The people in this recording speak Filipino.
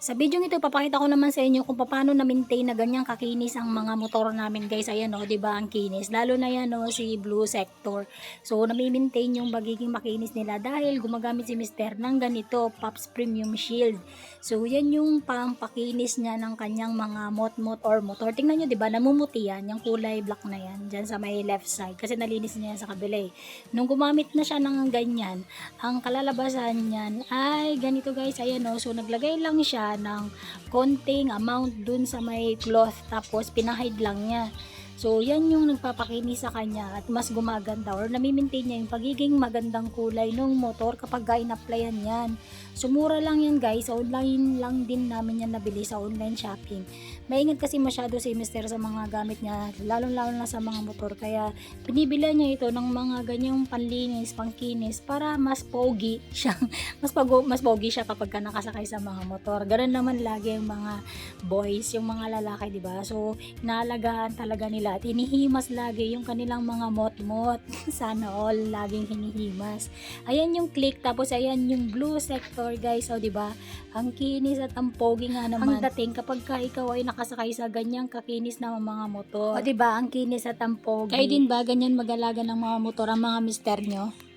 Sa video ito, papakita ko naman sa inyo kung paano na-maintain na ganyang kakinis ang mga motor namin guys. Ayan o, di ba ang kinis. Lalo na yan o, si Blue Sector. So, nami-maintain yung magiging makinis nila dahil gumagamit si Mister ng ganito, Pops Premium Shield. So, yan yung pampakinis niya ng kanyang mga mot-mot or motor. Tingnan nyo, ba, namumuti yan, yung kulay black na yan, dyan sa may left side. Kasi nalinis niya yan sa kabila eh. Nung gumamit na siya ng ganyan, ang kalalabasan niyan ay ganito guys, ayan o. So, naglagay lang siya ng konting amount dun sa may cloth tapos pinahide lang niya. So, yan yung nagpapakinis sa kanya at mas gumaganda or nami-maintain niya yung pagiging magandang kulay ng motor kapag in-applyan yan. So, mura lang yan guys. Online lang din namin yan nabili sa online shopping. Maingat kasi masyado si Mister sa mga gamit niya, lalong-lalo na sa mga motor. Kaya, binibila niya ito ng mga ganyang panlinis, pangkinis para mas pogi siya. mas, pago, mas pogi siya kapag ka nakasakay sa mga motor. Ganun naman lagi yung mga boys, yung mga lalaki, di ba? So, inaalagaan talaga nila at hinihimas lagi yung kanilang mga mot-mot. Sana all laging hinihimas. Ayan yung click, tapos ayan yung blue sector, guys. So, di ba? Ang kinis at ang pogi nga naman. Ang dating kapag ka ikaw ay nakasakay sa ganyang kakinis na mga motor. O, di ba? Ang kinis at ang pogi. Kayo din ba ganyan mag-alaga ng mga motor ang mga mister nyo?